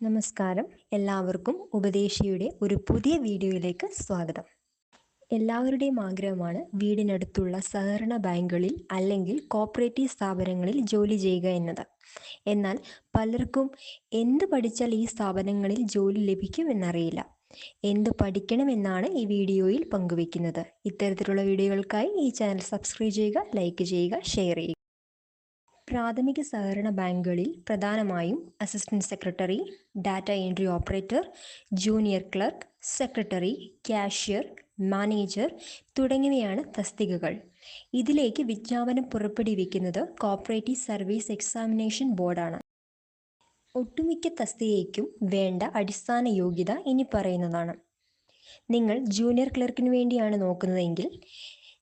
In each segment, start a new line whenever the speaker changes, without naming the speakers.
നമസ്കാരം. എല്ലാവർക്കും ഉപദേശിയുടെ ഒരു പുതിയ വീഡിയോയിലേക്ക് സ്വാഗതം. എല്ലാവരുടെയും ആഗ്രഹമാണ് വീടിനടുത്തുള്ള സഹകരണ ബാങ്കുകളിൽ അല്ലെങ്കിൽ കോപ്പറേറ്റീവ് സ്ഥാപനങ്ങളിൽ ജോലി ചെയ്യുക എന്നത്. എന്നാൽ പലർക്കും എന്ത് പഠിച്ചാൽ ഈ സ്ഥാപനങ്ങളിൽ ജോലി ലഭിക്കും എന്നറിയില്ല എന്ത് പഠിക്കണമെന്നാണ് ഈ വീഡിയോയിൽ പങ്കുവെക്കുന്നത് ഇത്തരത്തിലുള്ള വീഡിയോകൾക്കായി ഈ ചാനൽ സബ്സ്ക്രൈബ് ചെയ്യുക ലൈക്ക് ചെയ്യുക ഷെയർ ചെയ്യുക. പ്രാഥമിക സഹകരണ ബാങ്കുകളിൽ പ്രധാനമായും assistant secretary data entry operator junior clerk secretary cashier manager തുടങ്ങിയവയാണ് തസ്തികകൾ. ഇതിലേക്ക് വിജ്ഞാപനം പുറപ്പെടുവിക്കുന്നത് കോപ്പറേറ്റീവ് സർവീസ് എക്സാമിനേഷൻ ബോർഡാണ്. ഒട്ടുമിക്ക തസ്തികയ്ക്കും വേണ്ട അടിസ്ഥാന യോഗ്യത ഇനി പറയുന്നതാണ്. നിങ്ങൾ ജൂനിയർ ക്ലർക്കിന് വേണ്ടിയാണ് നോക്കുന്നതെങ്കിൽ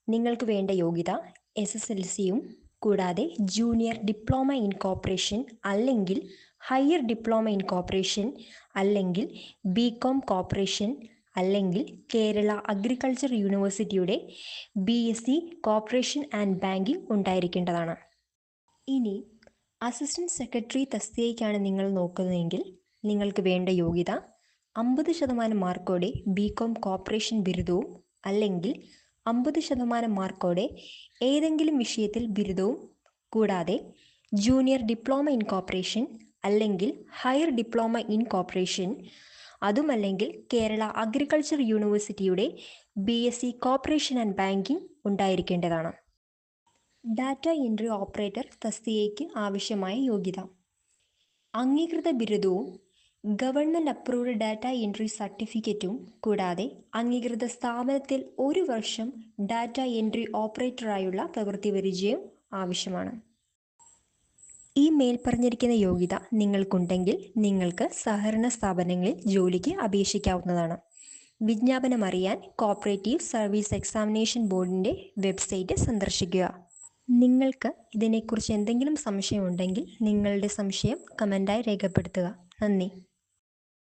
നിങ്ങൾക്ക് വേണ്ട യോഗ്യത എസ് എസ് എൽ സിയും കൂടാതെ ജൂനിയർ ഡിപ്ലോമ ഇൻ കോപ്പറേഷൻ അല്ലെങ്കിൽ ഹയർ ഡിപ്ലോമ ഇൻ കോപ്പറേഷൻ അല്ലെങ്കിൽ ബി കോം കോപ്പറേഷൻ അല്ലെങ്കിൽ കേരള അഗ്രികൾച്ചർ യൂണിവേഴ്സിറ്റിയുടെ B S C cooperation and banking ഉണ്ടായിരിക്കേണ്ടതാണ്. ഇനി അസിസ്റ്റന്റ് സെക്രട്ടറി തസ്തികയ്ക്കാണ് നിങ്ങൾ നോക്കുന്നതെങ്കിൽ നിങ്ങൾക്ക് വേണ്ട യോഗ്യത അമ്പത് ശതമാനം മാർക്കോടെ ബി കോം കോപ്പറേഷൻ ബിരുദവും അല്ലെങ്കിൽ അമ്പത് ശതമാനം മാർക്കോടെ ഏതെങ്കിലും വിഷയത്തിൽ ബിരുദവും കൂടാതെ ജൂനിയർ ഡിപ്ലോമ ഇൻ കോപ്പറേഷൻ അല്ലെങ്കിൽ ഹയർ ഡിപ്ലോമ ഇൻ കോപ്പറേഷൻ അതുമല്ലെങ്കിൽ കേരള അഗ്രികൾച്ചർ യൂണിവേഴ്സിറ്റിയുടെ B S C cooperation and banking ഉണ്ടായിരിക്കേണ്ടതാണ്. Data entry operator തസ്തികയ്ക്ക് ആവശ്യമായ യോഗ്യത. അംഗീകൃത ബിരുദവും ഗവൺമെന്റ് അപ്രൂവ്ഡ് ഡാറ്റ എൻട്രി സർട്ടിഫിക്കറ്റും കൂടാതെ അംഗീകൃത സ്ഥാപനത്തിൽ ഒരു വർഷം ഡാറ്റ എൻട്രി ഓപ്പറേറ്ററായുള്ള പ്രവൃത്തി പരിചയം ആവശ്യമാണ്. ഈ മേൽപ്പറഞ്ഞിരിക്കുന്ന യോഗ്യത നിങ്ങൾക്കുണ്ടെങ്കിൽ നിങ്ങൾക്ക് സഹകരണ സ്ഥാപനങ്ങളിൽ ജോലിക്ക് അപേക്ഷിക്കാവുന്നതാണ്. വിജ്ഞാപനം അറിയാൻ കോപ്പറേറ്റീവ് സർവീസ് എക്സാമിനേഷൻ ബോർഡിന്റെ വെബ്സൈറ്റ് സന്ദർശിക്കുക. നിങ്ങൾക്ക് ഇതിനെക്കുറിച്ച് എന്തെങ്കിലും സംശയമുണ്ടെങ്കിൽ നിങ്ങളുടെ സംശയം കമന്റായി രേഖപ്പെടുത്തുക. നന്ദി.